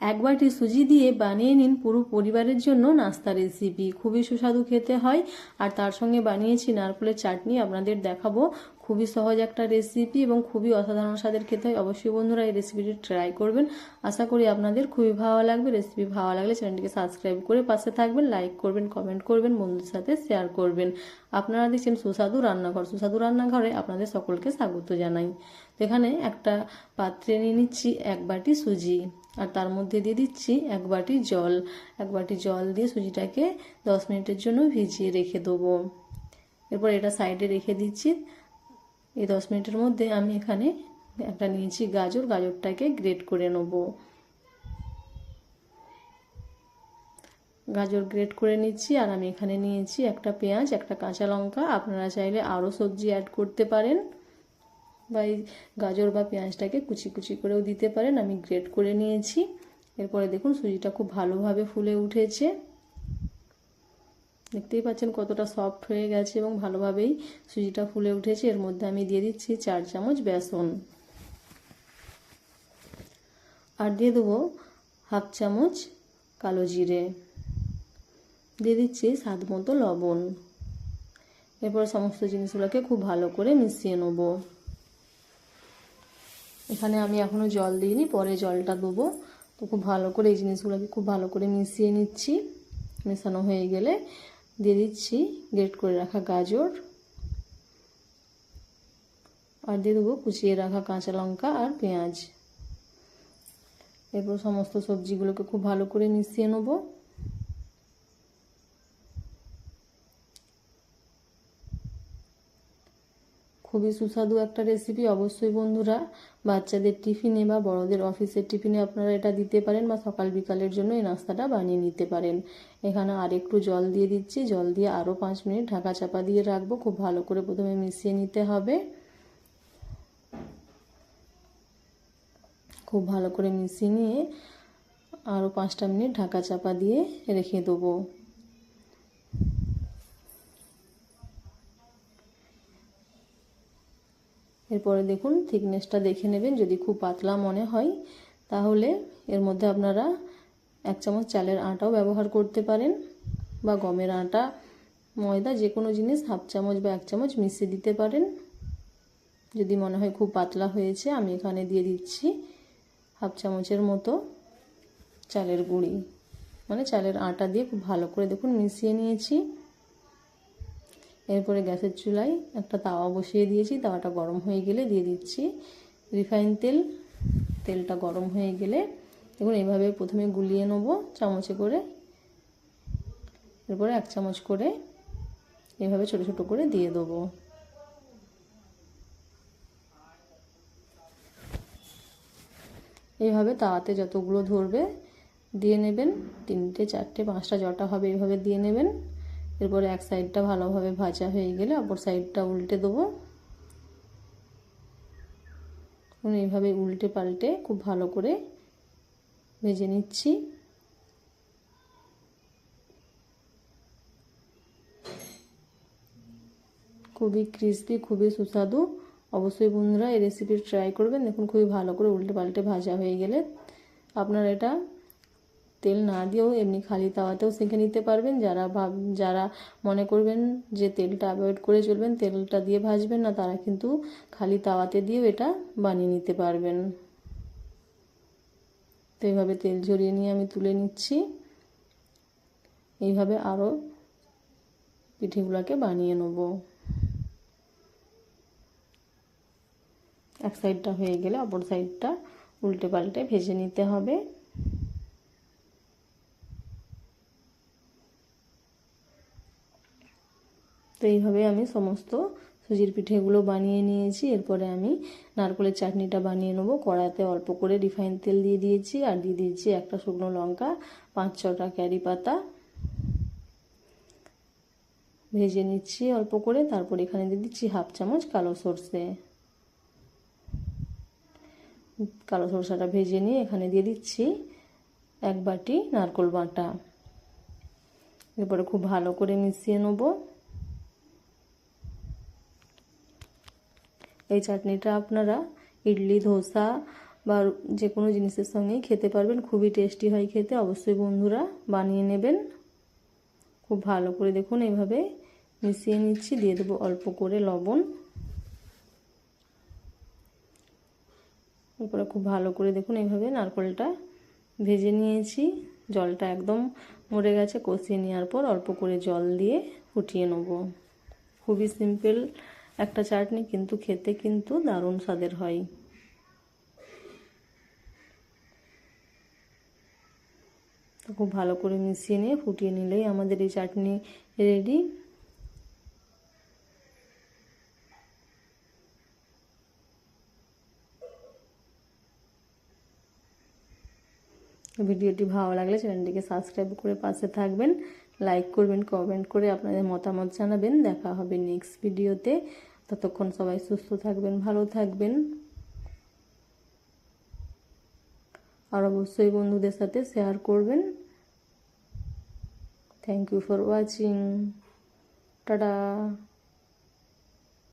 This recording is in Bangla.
এক বাটি সুজি দিয়ে বানিয়ে নিন পুরো পরিবারের জন্য নাস্তা রেসিপি খুবই সুস্বাদু খেতে হয়। আর তার সঙ্গে বানিয়েছি নারকেলের চাটনি। আপনাদের দেখাবো। খুবই সহজ একটা রেসিপি এবং খুবই অসাধারণ স্বাদের খেতে হয়। অবশ্যই বন্ধুরা এই রেসিপিটি ট্রাই করবেন। আশা করি আপনাদের খুবই ভালো লাগবে। রেসিপি ভালো লাগলে চ্যানেলটিকে সাবস্ক্রাইব করে পাশে থাকবেন লাইক করবেন কমেন্ট করবেন, বন্ধুদের সাথে শেয়ার করবেন। আপনারা দেখছেন সুস্বাদু রান্নাঘর। সুস্বাদু রান্নাঘরে আপনাদের সকলকে স্বাগত জানাই। এখানে একটা পাত্রে নিয়ে নিচ্ছি এক বাটি সুজি। আর তার মধ্যে দিয়ে দিচ্ছি এক বাটি জল। এক বাটি জল দিয়ে সুজিটাকে দশ মিনিটের জন্য ভিজিয়ে রেখে দেবো। এরপর এটা সাইডে রেখে দিচ্ছি। এই দশ মিনিটের মধ্যে আমি এখানে একটা নিয়েছি গাজর। গাজরটাকে গ্রেট করে নেব। গাজর গ্রেট করে নিচ্ছি আর আমি এখানে নিয়েছি একটা পেঁয়াজ, একটা কাঁচা লঙ্কা। আপনারা চাইলে আরও সবজি অ্যাড করতে পারেন। বা এই গাজর বা পেঁয়াজটাকে কুচি কুচি করেও দিতে পারেন। আমি গ্রেট করে নিয়েছি। এরপরে দেখুন সুজিটা খুব ভালোভাবে ফুলে উঠেছে। দেখতেই পাচ্ছেন কতটা সফট হয়ে গেছে এবং ভালোভাবেই সুজিটা ফুলে উঠেছে। এর মধ্যে আমি দিয়ে দিচ্ছি চার চামচ বেসন। আর দিয়ে দেবো হাফ চামচ কালো জিরে। দিয়ে দিচ্ছি স্বাদ মতো লবণ। এরপর সমস্ত জিনিসগুলোকে খুব ভালো করে মিশিয়ে নেব। এখানে আমি এখনও জল দিইনি, পরে জলটা দেবো। তো খুব ভালো করে এই জিনিসগুলোকে খুব ভালো করে মিশিয়ে নিচ্ছি। মেশানো হয়ে গেলে দিয়ে দিচ্ছি গ্রেট করে রাখা গাজর। আর দিয়ে দেবো কুচিয়ে রাখা কাঁচা লঙ্কা আর পেঁয়াজ। এরপর সমস্ত সবজিগুলোকে খুব ভালো করে মিশিয়ে নেব। খুবই সুস্বাদু একটা রেসিপি অবশ্যই বন্ধুরা, বাচ্চাদের টিফিনে বা বড়দের অফিসের টিফিনে আপনারা এটা দিতে পারেন বা সকাল বিকালের জন্য এই নাস্তাটা বানিয়ে নিতে পারেন। এখানে আর একটু জল দিয়ে দিচ্ছি। জল দিয়ে আরও পাঁচ মিনিট ঢাকা চাপা দিয়ে রাখব। খুব ভালো করে প্রথমে মিশিয়ে নিতে হবে। খুব ভালো করে মিশিয়ে নিয়ে আরও পাঁচটা মিনিট ঢাকা চাপা দিয়ে রেখে দেবো। এরপরে দেখুন থিকনেসটা দেখে নেবেন, যদি খুব পাতলা মনে হয়, তাহলে এর মধ্যে আপনারা এক চামচ চালের আটাও ব্যবহার করতে পারেন, বা গমের আটা, ময়দা যে কোনো জিনিস হাফ চামচ বা এক চামচ মিশিয়ে দিতে পারেন। যদি মনে হয় খুব পাতলা হয়েছে, আমি এখানে দিয়ে দিচ্ছি হাফ চামচের মতো চালের গুঁড়ি। মানে চালের আটা দিয়ে খুব ভালো করে দেখুন মিশিয়ে নিয়েছি। এরপরে গ্যাসের চুলায় একটা তাওয়া বসিয়ে দিয়েছি। তাওয়াটা গরম হয়ে গেলে দিয়ে দিচ্ছি রিফাইন তেল। তেলটা গরম হয়ে গেলে দেখুন এভাবে প্রথমে গুলিয়ে নেব চামচে করে। এরপরে এক চামচ করে এভাবে ছোট ছোট করে দিয়ে দেবো। এইভাবে তাওয়াতে যতগুলো ধরবে দিয়ে নেবেন। তিনটে, চারটে, পাঁচটা জটা হবে এইভাবে দিয়ে নেবেন। এরপরে এক সাইডটা ভালোভাবে ভাজা হয়ে গেলে অপর সাইডটা উল্টে দেবো। এইভাবে উল্টে পাল্টে খুব ভালো করে ভেজে নিচ্ছি। খুবই ক্রিস্পি খুবই সুস্বাদু। অবশ্যই বন্ধুরা এই রেসিপি ট্রাই করবেন। দেখুন, খুবই ভালো করে উল্টে পাল্টে ভাজা হয়ে গেলে। আপনারা এটা তেল না দিয়েও এমনি খালি তাওয়াতেও সেঁকে নিতে পারবেন। যারা ভাব, যারা মনে করবেন যে তেলটা অ্যাভয়েড করে চলবেন, তেলটা দিয়ে ভাজবেন না, তারা কিন্তু খালি তাওয়াতে দিয়েও এটা বানিয়ে নিতে পারবেন। তো এইভাবে তেল ঝরিয়ে নিয়ে আমি তুলে নিচ্ছি। এইভাবে আরও পিঠেগুলোকে বানিয়ে নেব। এক সাইডটা হয়ে গেলে অপর সাইডটা উল্টে পাল্টে ভেজে নিতে হবে। তো এইভাবে আমি সমস্ত সুজির পিঠেগুলো বানিয়ে নিয়েছি। এরপরে আমি নারকলের চাটনিটা বানিয়ে নেব। কড়াতে অল্প করে রিফাইন তেল দিয়ে দিয়েছি আর দিয়ে দিয়েছি একটা শুকনো লঙ্কা, পাঁচ ছটা ক্যারি পাতা। ভেজে নিচ্ছি অল্প করে। তারপর এখানে দিয়ে দিচ্ছি হাফ চামচ কালো সর্ষে। কালো সরষাটা ভেজে নিয়ে এখানে দিয়ে দিচ্ছি এক বাটি নারকোল বাটা। এরপরে খুব ভালো করে মিশিয়ে নেব। এই চাটনিটা আপনারা ইডলি, ধোসা বা যে কোনো জিনিসের সঙ্গেই খেতে পারবেন। খুবই টেস্টি হয় খেতে। অবশ্যই বন্ধুরা বানিয়ে নেবেন। খুব ভালো করে দেখুন এইভাবে মিশিয়ে নিচ্ছি। দিয়ে দেবো অল্প করে লবণ। এরপরে খুব ভালো করে দেখুন এইভাবে নারকলটা ভেজে নিয়েছি। জলটা একদম মরে গেছে, কষিয়ে নেওয়ার পর অল্প করে জল দিয়ে ফুটিয়ে নেব। খুবই সিম্পল একটা চাটনি কিন্তু খেতে কিন্তু দারুণ স্বাদের হয়। খুব ভালো করে মিশিয়ে নিয়ে ফুটিয়ে নিলেই আমাদের এই চাটনি রেডি ভিডিওটি ভালো লাগলে চ্যানেলটিকে সাবস্ক্রাইব করে পাশে থাকবেন লাইক করবেন কমেন্ট করে আপনাদের মতামত জানাবেন। দেখা হবে নেক্সট ভিডিওতে ততক্ষণ সবাই সুস্থ থাকবেন, ভালো থাকবেন। আর অবশ্যই বন্ধুদের সাথে শেয়ার করবেন। Thank you for watching tata.